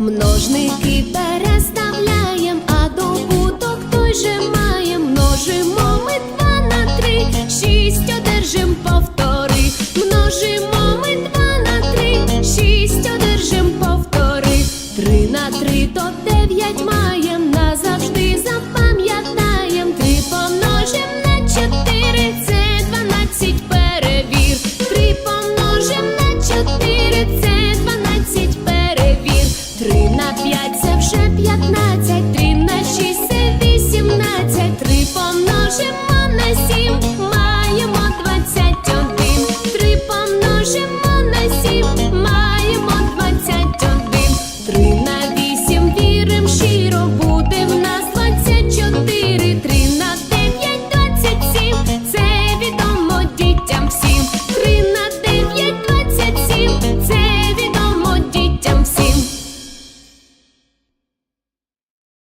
Множники переставляєм, а добуток той же має. Множимо ми два на три, шість одержим повтори. Множимо ми два на три, шість одержим повтори. Три на три то дев'ять має. Три на п'ять це вже п'ятнадцять, три на шість це вісімнадцять, три помножимо на сім, маємо двадцять один, три помножимо на сім, маємо двадцять один, три на вісім вірим щиро буде в нас двадцять чотири, три на дев'ять, двадцять сім, це відомо дітям всім, три на дев'ять, двадцять сім. це